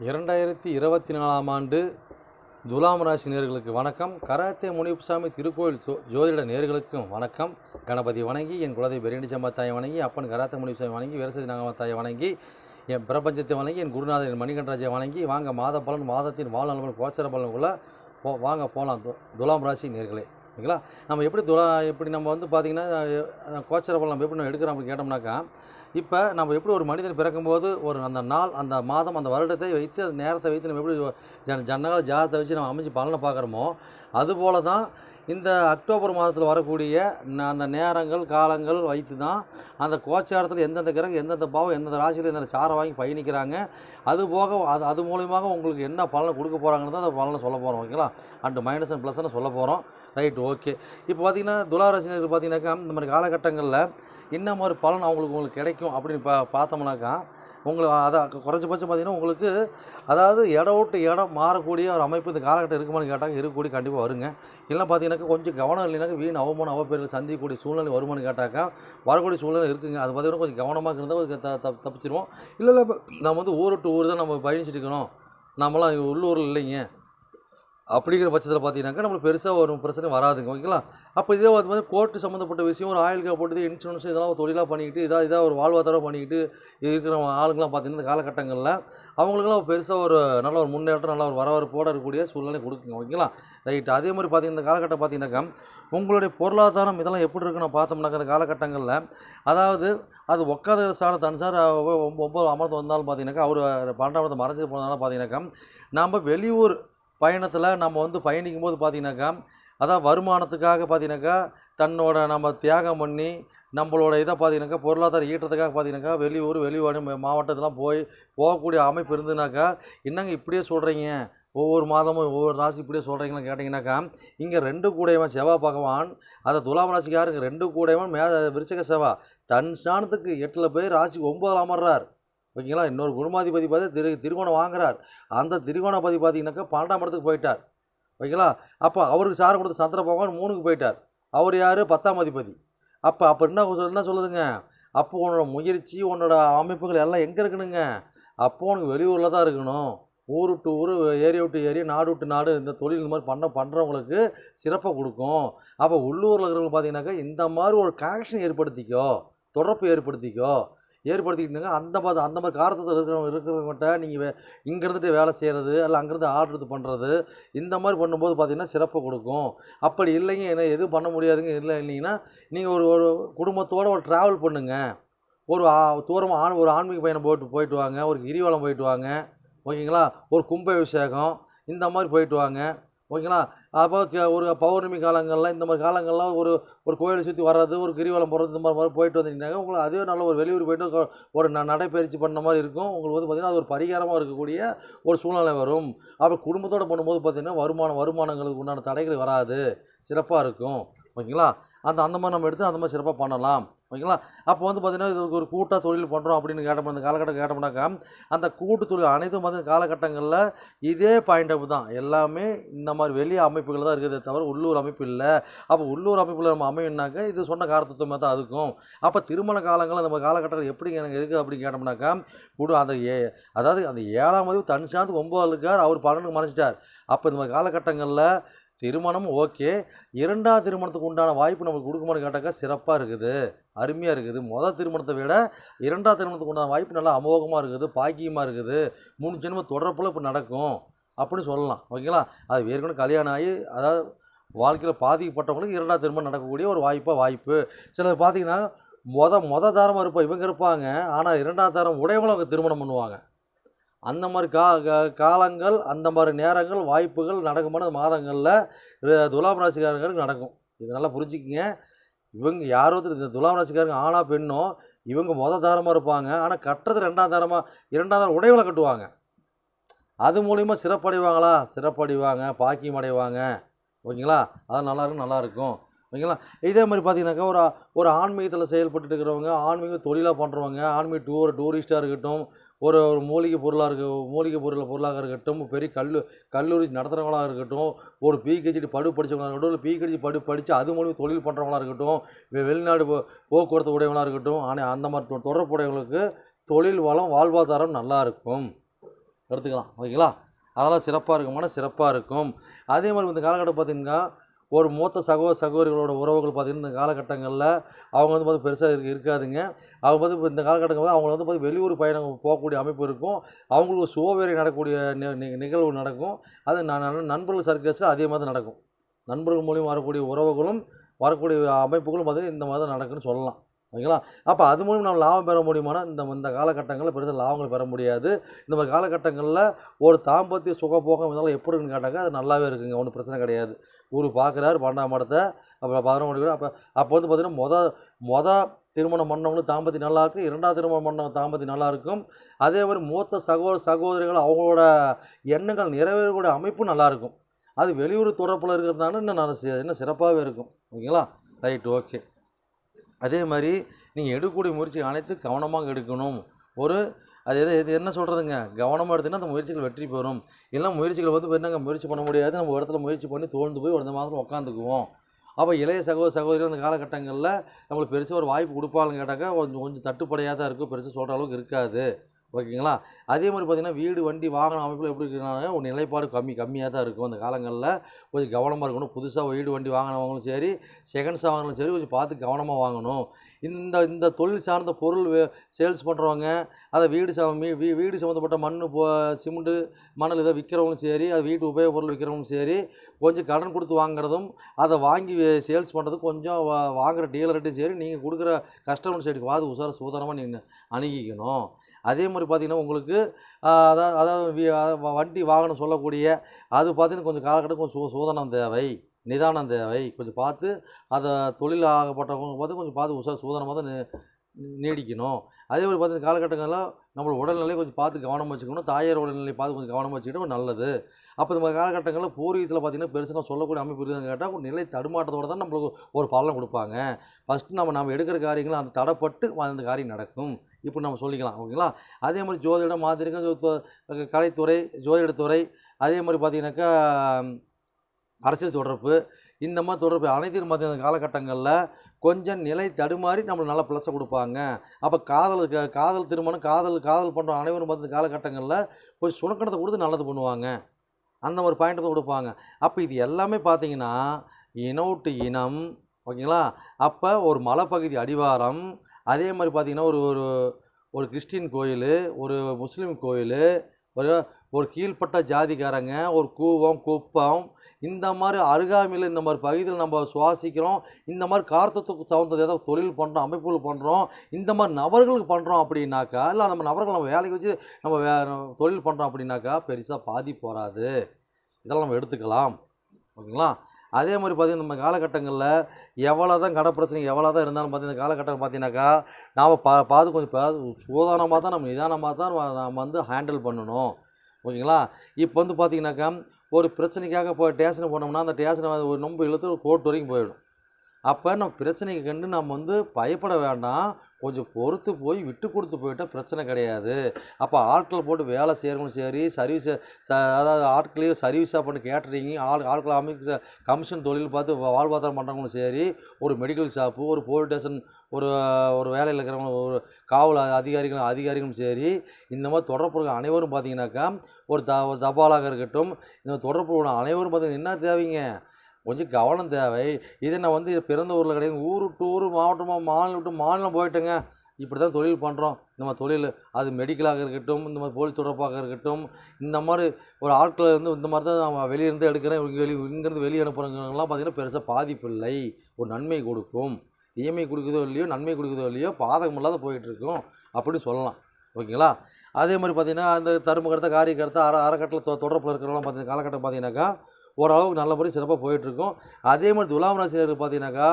இரண்டாயிரத்தி இருபத்தி நாலாம் ஆண்டு துலாம் ராசி நேர்களுக்கு வணக்கம். கராத்தே முனிப்புசாமி திருக்கோயில் ஜோ ஜோதிட நேர்களுக்கும் வணக்கம். கணபதி வணங்கி என் குலதை பெரியடிச்சம்மா தாயை வணங்கி அப்பன் கராத்தே முனிப்புசாமி வணங்கி வீரசதி நாகம்மா தாயை வணங்கி என் பிரபஞ்சத்தை வணங்கி என் குருநாதர் என் மணிகண்டராஜை வணங்கி வாங்க மாத பலன் மாதத்தின் வாழ்நாள் கோச்சர பலனுக்குள்ள போ வாங்க போகலாம் து துலாம் ராசி நேர்களே. ஓகேங்களா? நம்ம எப்படி துலா எப்படி நம்ம வந்து பார்த்திங்கன்னா அஹ், கோச்சர நம்ம எப்படி நம்ம எடுக்கிறோம் அப்படின்னு கேட்டோம்னாக்கா இப்போ நம்ம எப்படி ஒரு மனிதன் பிறக்கும்போது ஒரு அந்த நாள் அந்த மாதம் அந்த வருடத்தை வைத்து அந்த நேரத்தை வைத்து நம்ம எப்படி ஜன ஜன்னகால ஜாதத்தை வச்சு நம்ம அமைச்சு பலனை பார்க்குறோமோ அதுபோல தான் இந்த அக்டோபர் மாதத்தில் வரக்கூடிய ந- அந்த நேரங்கள் காலங்கள் வைத்து தான் அந்த கோச்சாரத்தில் எந்தெந்த கிரகம் எந்தெந்த பாவம் எந்தெந்த ராசியில் எந்தெந்த சாரை வாங்கி பயணிக்கிறாங்க. அது போக அது அது மூலியமாக உங்களுக்கு என்ன பலனை கொடுக்க போகிறாங்கன்னு தான் அந்த பலனை சொல்ல போகிறோம் ஓகேங்களா? அண்டு மைனஸ் அண்ட் ப்ளஸ்ன்னு சொல்ல போகிறோம் ரைட் ஓகே இப்போ பார்த்தீங்கன்னா துளாராசினர்கள் பார்த்தீங்கன்னாக்கா இந்த மாதிரி காலகட்டங்களில் என்ன மாதிரி பலன் அவங்களுக்கு உங்களுக்கு கிடைக்கும் அப்படின்னு பா பார்த்தோம்னாக்கா உங்களுக்கு அதை குறைஞ்சபட்சம் பார்த்தீங்கன்னா உங்களுக்கு அதாவது இடம் விட்டு இடம் மாறக்கூடிய ஒரு அமைப்பு இந்த காலகட்டம் இருக்குமான்னு கேட்டால் இருக்கக்கூடிய கண்டிப்பாக வருங்க. இல்லைன்னா பார்த்தீங்கன்னாக்கா கொஞ்சம் கவனம் இல்லைனாக்கா வீண் அவமானம் அவப்பேர்கள் சந்திக்கக்கூடிய சூழ்நிலை வருமானு கேட்டாக்கா வரக்கூடிய சூழ்நிலை இருக்குங்க. அது பார்த்தீங்கன்னா கொஞ்சம் கவனமாக இருந்தால் கொஞ்சம் த தப்பிச்சிருவோம். இல்லை இல்லை நம்ம வந்து ஊர் விட்டு ஊர் தான் நம்ம பயணிச்சுட்டு இருக்கணும். நம்மளாம் உள்ளூரில் இல்லைங்க. அப்படிங்கிற பட்சத்தில் பார்த்தீங்கன்னாக்கா நம்மளுக்கு பெருசாக ஒரு பிரச்சனை வராதுங்க ஓகேங்களா? அப்போ இதே வந்து வந்து கோர்ட்டு சம்மந்தப்பட்ட விஷயம் ஒரு ஆயில் போட்டு இன்சூரன்ஸ் இதெல்லாம் ஒரு தொழிலாக பண்ணிக்கிட்டு இதாக இதாக ஒரு வாழ்வாதாரம் பண்ணிக்கிட்டு இருக்கிற ஆளுங்களாம் பார்த்தீங்கன்னா இந்த காலகட்டங்களில் அவங்களுக்குலாம் பெருசாக ஒரு நல்ல ஒரு முன்னேற்றம் நல்ல ஒரு வரவேற்போடு இருக்கக்கூடிய சூழ்நிலை கொடுக்குங்க ஓகேங்களா? ரைட். அதே மாதிரி பார்த்தீங்கன்னா இந்த காலகட்டம் பார்த்தீங்கன்னாக்கா உங்களுடைய பொருளாதாரம் இதெல்லாம் எப்படி இருக்குன்னு பார்த்தோம்னாக்கா இந்த காலகட்டங்களில் அதாவது அது உட்காத சாண அனுசார் ஒம்பது அமர்ந்து வந்தாலும் பார்த்தீங்கன்னாக்கா அவர் பன்னெண்டாவது மறைஞ்சு போனதால பார்த்தீங்கன்னாக்கா நம்ம வெளியூர் பயணத்தில் நம்ம வந்து பயணிக்கும் போது பார்த்தீங்கன்னாக்கா அதான் வருமானத்துக்காக பார்த்தீங்கன்னாக்கா தன்னோட நம்ம தியாகம் பண்ணி நம்மளோட இதை பார்த்தீங்கன்னாக்கா பொருளாதார ஈட்டுறதுக்காக பார்த்தீங்கன்னாக்கா வெளியூர் வெளிவாடு மாவட்டத்தெலாம் போய் போகக்கூடிய அமைப்பு இருந்துனாக்கா என்னங்க இப்படியே சொல்கிறீங்க ஒவ்வொரு மாதமும் ஒவ்வொரு ராசி இப்படியே சொல்கிறீங்கன்னு கேட்டிங்கனாக்கா இங்கே ரெண்டு கூடையவன் செவ்வாய் பகவான் அதை துலாம் ராசிக்காரங்க ரெண்டு கூடையவன் மே விருச்சக செவ்வா தன் ஸ்தானத்துக்கு எட்டில் போய் ராசி ஒம்பதில் அமர்றார். ஓகேங்களா? இன்னொரு குருமாதிபதி பார்த்து திரு திருகோணம் வாங்குறார். அந்த திரிகோணபதி பார்த்தீங்கன்னாக்கா பன்னெண்டாம் இடத்துக்கு போயிட்டார். ஓகேங்களா? அப்போ அவருக்கு சாரம் கொடுத்த சந்திர பகவான் மூணுக்கு போயிட்டார். அவர் யார்? பத்தாம் அதிபதி. அப்போ அப்போ என்ன சொல்- என்ன சொல்லுதுங்க? அப்போ உன்னோட முயற்சி உன்னோட அமைப்புகள் எல்லாம் எங்கே இருக்கணுங்க? அப்போ உனக்கு வெளியூரில் தான் இருக்கணும். ஊர் விட்டு ஊர் ஏரியா விட்டு ஏரியா நாடு விட்டு நாடு இந்த தொழில் இந்த மாதிரி பண்ண பண்ணுறவங்களுக்கு சிறப்பை கொடுக்கும். அப்போ உள்ளூரில் இருக்கிறவங்க பார்த்தீங்கன்னாக்கா இந்த மாதிரி ஒரு கனெக்ஷன் ஏற்படுத்திக்கோ தொடர்பு ஏற்படுத்திக்கோ. ஏற்படுத்திக்கிட்டாங்க அந்த மாதிரி அந்த மாதிரி காரத்தில் இருக்கிறவங்க இருக்கிறவங்ககிட்ட நீங்கள் வே இங்கே இருந்துட்டு வேலை செய்கிறது இல்லை அங்கேருந்து ஆர்டர் இது பண்ணுறது இந்த மாதிரி பண்ணும்போது பார்த்திங்கன்னா சிறப்பு கொடுக்கும். அப்படி இல்லைங்க என்ன எதுவும் பண்ண முடியாதுங்க இல்லை இல்லைங்கன்னா நீங்கள் ஒரு ஒரு குடும்பத்தோடு ஒரு ட்ராவல் பண்ணுங்கள் ஒரு தூரமாக ஆண் ஒரு ஆன்மீக பயணம் போயிட்டு போயிட்டு வாங்க ஒரு கிரிவலம் போயிட்டு வாங்க ஓகேங்களா? ஒரு கும்பாபிஷேகம் இந்த மாதிரி போயிட்டு வாங்க. ஓகேங்களா? அப்போ ஒரு பௌர்ணமி காலங்களில் இந்த மாதிரி காலங்கள்லாம் ஒரு ஒரு கோயிலை சுற்றி வர்றது ஒரு கிரிவலம் போகிறது இந்த மாதிரி மாதிரி போயிட்டு வந்தீங்கன்னாக்க உங்களுக்கு அதே நல்ல ஒரு வெளியூர் போயிட்டு ஒரு- ஒரு நடைப்பயிற்சி பண்ண மாதிரி இருக்கும். உங்களுக்கு வந்து பார்த்திங்கன்னா அது ஒரு பரிகாரமாக இருக்கக்கூடிய ஒரு சூழ்நிலை வரும். அப்புறம் குடும்பத்தோடு பண்ணும்போது பார்த்திங்கன்னா வருமானம் வருமானங்களுக்கு உண்டான தடைகள் வராது. சிறப்பாக இருக்கும். ஓகேங்களா? அந்த அந்த மாதிரி நம்ம எடுத்து அந்த மாதிரி சிறப்பாக பண்ணலாம். ஓகேங்களா? அப்போ வந்து பார்த்திங்கன்னா இது ஒரு கூட்டாக தொழில் பண்ணுறோம் அப்படின்னு கேட்டோம்னா அந்த காலகட்டம் கேட்டோம்னாக்கா அந்த கூட்டு தொழில் அனைத்தும் வந்து காலகட்டங்களில் இதே பாயிண்ட் அப் தான். எல்லாமே இந்த மாதிரி வெளி அமைப்புகள் தான் இருக்குதே தவிர உள்ளூர் அமைப்பு இல்லை. அப்போ உள்ளூர் அமைப்பில் நம்ம அமையணுனாக்கா இது சொன்ன காரத்தத்துவமாக தான் அதுக்கும். அப்போ திருமண காலங்கள் அந்த காலகட்டங்கள் எப்படி எனக்கு இருக்குது அப்படின்னு கேட்டோம்னாக்கா கூட அந்த ஏ அதாவது அந்த ஏழாம் பதிவு தன் சாந்து ஒம்பது இருக்கார் அவர் பன்னெண்டுக்கு மறைச்சிட்டார் அப்போ இந்த மாதிரி காலகட்டங்களில் திருமணம் ஓகே. இரண்டாவது திருமணத்துக்கு உண்டான வாய்ப்பு நமக்கு கொடுக்குமான்னு கேட்டாக்கா சிறப்பாக இருக்குது. அருமையாக இருக்குது. மொதல் திருமணத்தை விட இரண்டாவது திருமணத்துக்கு உண்டான வாய்ப்பு நல்லா அமோகமாக இருக்குது பாக்கியமாக இருக்குது. மூணு ஜென்மம் தொடர்பில் இப்போ நடக்கும். அப்படின்னு சொல்லலாம். ஓகேங்களா? அது ஏற்கனவே கல்யாணம் ஆகி அதாவது வாழ்க்கையில் பாதிக்கப்பட்டவங்களுக்கு இரண்டாவது திருமணம் நடக்கக்கூடிய ஒரு வாய்ப்பாக வாய்ப்பு. சிலர் பார்த்தீங்கன்னா மொத மொத தாரமாக இருப்போம் இவங்க இருப்பாங்க. ஆனால் இரண்டாவது தாரம் உடையவங்களும் அவங்க திருமணம் பண்ணுவாங்க. அந்த மாதிரி கா காலங்கள் அந்த மாதிரி நேரங்கள் வாய்ப்புகள் நடக்குமான மாதங்களில் துலாம் ராசிக்காரங்களுக்கு நடக்கும். இது நல்லா புரிஞ்சுக்கிங்க. இவங்க யாரோ ஒருத்தர் இந்த துலாம் ராசிக்காரங்க ஆணா பெண்ணோ இவங்க மொதல் தாரமாக இருப்பாங்க. ஆனால் கட்டுறது ரெண்டாம் தாரமாக இரண்டாம் தாரம் உடையவளை கட்டுவாங்க. அது மூலிமா சிறப்படைவாங்களா? சிறப்படைவாங்க பாக்கியம் அடைவாங்க. ஓகேங்களா? அதான் நல்லாயிருக்கும் நல்லாயிருக்கும் ஓகேங்களா? இதே மாதிரி பார்த்தீங்கன்னாக்கா ஒரு ஒரு ஆன்மீகத்தில் செயல்பட்டு இருக்கிறவங்க ஆன்மீக தொழிலாக பண்ணுறவங்க ஆன்மீக டூர் டூரிஸ்ட்டாக இருக்கட்டும் ஒரு ஒரு மூலிகை பொருளாக இருக்க மூலிகை பொருள் பொருளாக இருக்கட்டும் பெரிய கல்லு கல்லூரி நடத்துகிறவங்களாக இருக்கட்டும் ஒரு பிஹெச்டி படு படித்தவங்களாக இருக்கட்டும் இல்லை பிஹெச்டி படு படித்து அது மூலியம் தொழில் பண்ணுறவங்களா இருக்கட்டும் வெளிநாடு போக்குவரத்து உடையவங்களாக இருக்கட்டும் ஆனால் அந்த மாதிரி தொடர்புடையவங்களுக்கு தொழில் வளம் வாழ்வாதாரம் நல்லா இருக்கும். எடுத்துக்கலாம். ஓகேங்களா? அதெல்லாம் சிறப்பாக இருக்குமான சிறப்பாக இருக்கும். அதே மாதிரி இந்த காலகட்டம் பார்த்திங்கன்னா ஒரு மூத்த சகோதர சகோதரிகளோட உறவுகள் பார்த்திங்கன்னா இந்த காலகட்டங்களில் அவங்க வந்து பார்த்து பெருசாக இருக்கு இருக்காதுங்க. அவங்க வந்து இப்போ இந்த காலகட்டங்களில் அவங்க வந்து பார்த்து வெளியூர் பயணம் போகக்கூடிய அமைப்பு இருக்கும். அவங்களுக்கு ஒரு நடக்கக்கூடிய நி- நிகழ்வு நடக்கும். அது நண்பர்கள் சர்க்கஸில் அதே மாதிரி நடக்கும். நண்பர்கள் மூலியம் வரக்கூடிய உறவுகளும் வரக்கூடிய அமைப்புகளும் பார்த்திங்கன்னா இந்த மாதிரி தான் நடக்குன்னு சொல்லலாம். ஓகேங்களா? அப்போ அது மூலம் நம்ம லாபம் பெற முடியுமானா இந்த இந்த காலகட்டங்களில் பெருசாக லாபங்கள் பெற முடியாது. இந்த மாதிரி காலகட்டங்களில் ஒரு தாம்பத்திய சுகபோகம் இதெல்லாம் எப்படி இருக்குன்னு கேட்டாங்க அது நல்லாவே இருக்குங்க. ஒன்றும் பிரச்சனை கிடையாது. ஊர் பார்க்குறாரு பன்னெண்டாம் இடத்தை அப்புறம் பதினொன்று மணிக்கு அப்போ அப்போ வந்து பார்த்திங்கன்னா மொத மொத திருமணம் பண்ணவங்களும் தாம்பத்தி நல்லா இருக்கும் இரண்டாவது திருமணம் பண்ணவங்க தாம்பத்தி நல்லா இருக்கும். அதே மாதிரி மூத்த சகோதர சகோதரிகள் அவங்களோட எண்ணங்கள் நிறைவேறக்கூடிய அமைப்பும் நல்லாயிருக்கும் அது வெளியூர் தொடர்பில் இருக்கிறதுனால இன்னும் நல்ல இன்னும் சிறப்பாகவே இருக்கும். ஓகேங்களா? Right okay. அதே மாதிரி நீங்கள் எடுக்கக்கூடிய முயற்சி அனைத்து கவனமாக எடுக்கணும். ஒரு அது எது இது என்ன சொல்கிறதுங்க கவனமாக எடுத்தீங்கன்னா அந்த முயற்சிகள் வெற்றி பெறும். இல்லை முயற்சிகள் வந்து என்னங்க முயற்சி பண்ண முடியாது. நம்ம இடத்துல முயற்சி பண்ணி தோழ்ந்து போய் ஒரு மாதம் உட்காந்துக்குவோம் அப்போ இளைய சகோதர சகோதரிகள் அந்த காலகட்டங்களில் நம்மளுக்கு பெருசாக ஒரு வாய்ப்பு கொடுப்பாங்கன்னு கேட்டாக்கா கொஞ்சம் கொஞ்சம் தட்டுப்படையாக தான் இருக்கும் பெருசாக சொல்கிற அளவுக்கு இருக்காது. ஓகேங்களா? அதே மாதிரி பார்த்திங்கன்னா வீடு வண்டி வாகன அமைப்பில் எப்படி இருக்கிறாங்க ஒரு நிலைப்பாடு கம்மி கம்மியாக தான் இருக்கும் அந்த காலங்களில். கொஞ்சம் கவனமாக இருக்கணும். புதுசாக வீடு வண்டி வாங்கினவங்களும் சரி செகண்ட்ஸாக வாங்கினாலும் சரி கொஞ்சம் பார்த்து கவனமாக வாங்கணும். இந்த இந்த தொழில் சார்ந்த பொருள் சேல்ஸ் பண்ணுறவங்க அதை வீடு ச வீ- வீடு சம்மந்தப்பட்ட மண் போ சிமெண்ட்டு மணல் இதை விற்கிறவங்களும் சரி அது வீட்டு உபயோக பொருள் விற்கிறவங்களும் சரி கொஞ்சம் கடன் கொடுத்து வாங்குறதும் அதை வாங்கி சேல்ஸ் பண்ணுறதும் கொஞ்சம் வாங்குகிற வாங்குற டீலர்கிட்டையும் சரி நீங்கள் கொடுக்குற கஸ்டமர் சைடுக்கு வாது உசார சூதாரமாக நீங்கள் அணுகிக்கணும். அதே மாதிரி பார்த்தீங்கன்னா உங்களுக்கு அதாவது அதாவது வ- வண்டி வாகனம் சொல்லக்கூடிய அது பார்த்தீங்கன்னா கொஞ்சம் காலகட்டம் கொஞ்சம் சூ சூதனம் தேவை நிதானம் தேவை. கொஞ்சம் பார்த்து அதை தொழில் ஆகப்பட்டவங்க பார்த்து கொஞ்சம் பார்த்து உஷா சூதனமாக தான் நீடிக்கணும். அதே மாதிரி பார்த்தீங்கன்னா காலகட்டங்களில் நம்மளோட உடல்நிலையை கொஞ்சம் பார்த்து கவனமாக வச்சுக்கணும். தாயார் உடல்நிலையை பார்த்து கொஞ்சம் கவனமாக வச்சுக்கிட்டோம் நல்லது. அப்போ இந்த காலகட்டங்களில் பூர்வீகத்தில் பார்த்திங்கன்னா பெருசாக நான் சொல்லக்கூடிய அமைப்பு இருக்குதுன்னு கேட்டால் ஒரு நிலை தடுமாட்டத்தோடு தான் நம்மளுக்கு ஒரு பலன் கொடுப்பாங்க. ஃபஸ்ட்டு நம்ம நம்ம எடுக்கிற காரியங்களும் அந்த தடைப்பட்டு அந்த காரியம் நடக்கும். இப்படி நம்ம சொல்லிக்கலாம் ஓகேங்களா? அதே மாதிரி ஜோதிடம் மாதிரிக்கும் கலைத்துறை ஜோதிடத்துறை அதே மாதிரி பார்த்திங்கனாக்கா அரசியல் தொடர்பு இந்த மாதிரி தொடர்பு அனைத்தையும் பார்த்தீங்கன்னா காலகட்டங்களில் கொஞ்சம் நிலை தடுமாறி நம்மளுக்கு நல்லா ப்ளஸ்ஸை கொடுப்பாங்க. அப்போ காதல் காதல் திருமணம் காதல் காதல் பண்ணுற அனைவரும் பார்த்து காலகட்டங்களில் கொஞ்சம் சுணக்கணத்தை கொடுத்து நல்லது பண்ணுவாங்க. அந்த ஒரு பாயிண்ட் கொடுப்பாங்க. அப்போ இது எல்லாமே பார்த்தீங்கன்னா இனவுட்டு இனம் ஓகேங்களா? அப்போ ஒரு மலைப்பகுதி அடிவாரம் அதே மாதிரி பார்த்தீங்கன்னா ஒரு ஒரு ஒரு கிறிஸ்டின் கோயில் ஒரு முஸ்லீம் கோயில் ஒரு ஒரு கீழ்ப்பட்ட ஜாதிக்காரங்க ஒரு கூவம் குப்பம் இந்த மாதிரி அருகாமையில் இந்த மாதிரி பகுதியில் நம்ம சுவாசிக்கிறோம் இந்த மாதிரி கார்த்தத்துக்கு தகுந்தது ஏதாவது தொழில் பண்ணுறோம் அமைப்புகள் பண்ணுறோம் இந்த மாதிரி நபர்களுக்கு பண்ணுறோம் அப்படின்னாக்கா இல்லை நம்ம நபர்கள் நம்ம வேலைக்கு வச்சு நம்ம வே தொழில் பண்ணுறோம் அப்படின்னாக்கா பெருசாக பாதிப்பு வராது. இதெல்லாம் நம்ம எடுத்துக்கலாம். ஓகேங்களா? அதே மாதிரி பார்த்தீங்கன்னா நம்ம காலகட்டங்களில் எவ்வளோ தான் கடை பிரச்சனை எவ்வளோ தான் இருந்தாலும் பார்த்தீங்கன்னா காலகட்டம் பார்த்தீங்கன்னாக்கா நாம் பா பார்த்து கொஞ்சம் பார்த்து சூதானமாக தான் நம்ம நிதானமாக தான் நம்ம- வந்து ஹேண்டில் பண்ணணும். ஓகேங்களா? இப்போ வந்து பார்த்தீங்கன்னாக்கா ஒரு பிரச்சனைக்காக போய் ஸ்டேஷனுக்கு போனோம்னா அந்த ஸ்டேஷனை ஒரு நொம்பு இழுத்து கோர்ட் வரைக்கும் போயிடும். அப்போ நம்ம பிரச்சனைக்கு கண்டு நம்ம வந்து பயப்பட வேண்டாம். கொஞ்சம் பொறுத்து போய் விட்டு கொடுத்து போயிட்டால் பிரச்சனை கிடையாது. அப்போ ஆட்கள் போட்டு வேலை செய்கிறவங்களும் சரி சர்வீஸ் ச அதாவது ஆட்களையும் சர்வீஸாக பண்ணி கேட்டரிங் ஆள் ஆட்களை அமைக்க கமிஷன் தொழில் பார்த்து வா- வாழ்வாதாரம் பண்ணுறவங்களும் சரி ஒரு மெடிக்கல் ஷாப்பு ஒரு போலீஸ் ஸ்டேஷன் ஒரு ஒரு வேலையில் இருக்கிறவங்க ஒரு காவல் அதிகாரிகள் அதிகாரிகளும் சரி இந்த மாதிரி தொடர்பு அனைவரும் பார்த்தீங்கன்னாக்கா ஒரு த ஒரு தபாலாக இருக்கட்டும் இந்த தொடர்பு அனைவரும் பார்த்தீங்கன்னா என்ன தேவைங்க? கொஞ்சம் கவனம் தேவை. இதை நான் வந்து பிறந்த ஊரில் கிடையாது. ஊர் விட்டு ஊர் மாவட்டமாக மாநிலம் விட்டு மாநிலம் போயிட்டேங்க. இப்படி தான் தொழில் பண்ணுறோம் இந்த மாதிரி தொழில் அது மெடிக்கலாக இருக்கட்டும் இந்த மாதிரி போலீஸ் தொடர்பாக இருக்கட்டும் இந்த மாதிரி ஒரு ஆட்களை வந்து இந்த மாதிரி தான் நான் வெளியிருந்து எடுக்கிறேன். இங்கே வெளி இங்கேருந்து வெளியே அனுப்புகிறவங்கலாம் பார்த்தீங்கன்னா பெருசாக பாதிப்பு இல்லை. ஒரு நன்மை கொடுக்கும். தீமை கொடுக்குதோ இல்லையோ நன்மை கொடுக்குதோ இல்லையோ பாதகம் இல்லாத போயிட்டுருக்கும் அப்படின்னு சொல்லலாம். ஓகேங்களா? அதே மாதிரி பார்த்தீங்கன்னா அந்த தருமகரத்தை காரியக்கரத்தை அற அறக்கட்டில் தொ தொடர்பில் இருக்கிறவங்களாம் பார்த்தீங்கன்னா காலகட்டம் பார்த்தீங்கன்னாக்கா ஓரளவுக்கு நல்லபடி சிறப்பாக போயிட்டுருக்கும். அதே மாதிரி துலாம் ராசினர் பார்த்தீங்கன்னாக்கா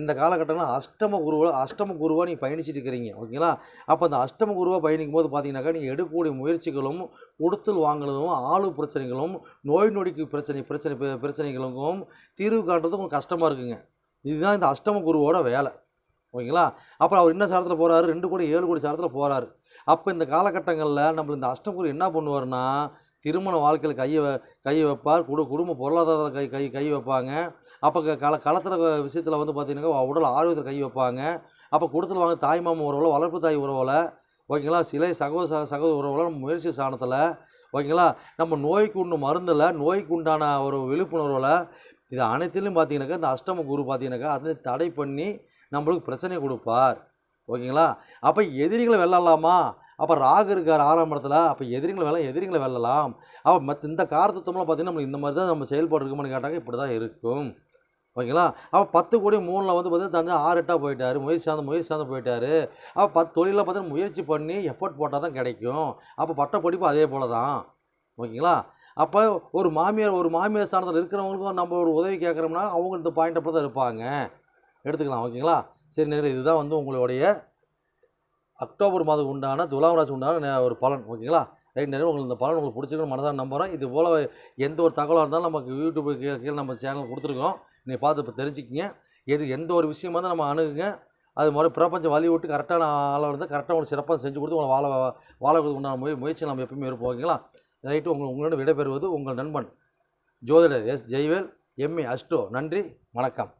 இந்த காலகட்டம்னா அஷ்டம குருவாக அஷ்டம குருவாக நீங்கள் பயணிச்சுட்டு இருக்கிறீங்க. ஓகேங்களா? அப்போ அந்த அஷ்டம குருவாக பயணிக்கும் போது பார்த்தீங்கன்னாக்கா நீங்கள் எடுக்கக்கூடிய முயற்சிகளும் கொடுத்தல் வாங்குறதும் ஆளு பிரச்சனைகளும் நோய் நொடிக்கு பிரச்சனை பிரச்சனை பிரச்சனைகளுக்கும் தீர்வு காண்றது கொஞ்சம் கஷ்டமாக இருக்குங்க. இதுதான் இந்த அஷ்டம குருவோட வேலை. ஓகேங்களா? அப்புறம் அவர் என்ன சாரத்தில் போகிறாரு ரெண்டு கோடி ஏழு கோடி சாரத்தில் போகிறாரு அப்போ இந்த காலகட்டங்களில் நம்ம இந்த அஷ்டம குரு என்ன பண்ணுவார்னா திருமண வாழ்க்கையில் கையை வ- வைப்பார். குடு குடும்ப பொருளாதார கை கை கை வைப்பாங்க. அப்போ க- கல கலத்துற விஷயத்தில் வந்து பார்த்தீங்கன்னா உடல் ஆரோக்கியத்தில் கை வைப்பாங்க. அப்போ கொடுத்துல வாங்க தாய் மாமன் உறவில் வளர்ப்பு தாய் உறவில் ஓகேங்களா? சிலை சகோதர சக- சகோதர உறவில் நம்ம முயற்சி சாணத்தில் ஓகேங்களா? நம்ம நோய்க்கு உண்டு மருந்தில் நோய்க்கு உண்டான ஒரு விழிப்புணர்வில் இது அனைத்திலும் பார்த்தீங்கன்னாக்கா இந்த அஷ்டம குரு பார்த்தீங்கன்னாக்கா அதை தடை பண்ணி நம்மளுக்கு பிரச்சனை கொடுப்பார். ஓகேங்களா? அப்போ எதிரிகளை வெல்லலாமா? அப்போ ராகு இருக்கார் ஆறாம் இடத்துல அப்போ எதிரிங்களை வெல்ல எதிரிங்களை வெல்லலாம். அப்போ மற்ற இந்த காரத்துவம்லாம் பார்த்தீங்கன்னா நம்மளுக்கு இந்த மாதிரி தான் நம்ம செயல்பாடு இருக்குமான்னு கேட்டாங்க இப்படி தான் இருக்கும். ஓகேங்களா? அப்போ பத்து கோடி மூணில் வந்து பார்த்தீங்கன்னா தந்து ஆறு எட்டாக போயிட்டார். முயற்சி சார்ந்து முயற்சி சார்ந்து போயிட்டார். அப்போ பத்து தொழிலில் பார்த்தீங்கன்னா முயற்சி பண்ணி எஃபோர்ட் போட்டால் தான் கிடைக்கும். அப்போ பட்ட படிப்பு அதே போல தான் ஓகேங்களா? அப்போ ஒரு மாமியார் ஒரு மாமியார் சார்ந்தத்தில் இருக்கிறவங்களுக்கும் நம்ம ஒரு உதவி கேட்குறோம்னா அவங்க இந்த பாயிண்ட் அப்படி தான் இருப்பாங்க. எடுத்துக்கலாம். ஓகேங்களா? சரி நேரில் இதுதான் வந்து உங்களுடைய அக்டோபர் மாதம் உண்டான துலாம் ராசி உண்டான ஒரு பலன் ஓகேங்களா? ரைட் நிறைய உங்களுக்கு இந்த பலன் உங்களுக்கு பிடிச்சிருக்கணும் மனதாக நம்புகிறேன் இது போல் எந்த ஒரு தகவலாக இருந்தாலும் நமக்கு யூடியூப் கீழே கீழே நம்ம சேனல் கொடுத்துருக்கோம் நீங்கள் பார்த்து இப்போ தெரிஞ்சுக்கிங்க. எது எந்த ஒரு விஷயமா இருந்தால் நம்ம அணுகுங்க. அது மாதிரி பிரபஞ்சம் வழி விட்டு கரெக்டான ஆளாக இருந்தால் கரெக்டாக உங்களுக்கு சிறப்பாக செஞ்சு கொடுத்து உங்களை வாழ வாழறதுக்கு உண்டான முய முயற்சி நம்ம எப்பயுமே இருப்போம் ஓகேங்களா? ரைட்டு உங்கள் உங்களோட விடைபெறுவது உங்கள் நண்பன் ஜோதிடர் எஸ். ஜெய்வேல் எம்ஏ அஸ்டோ நன்றி வணக்கம்.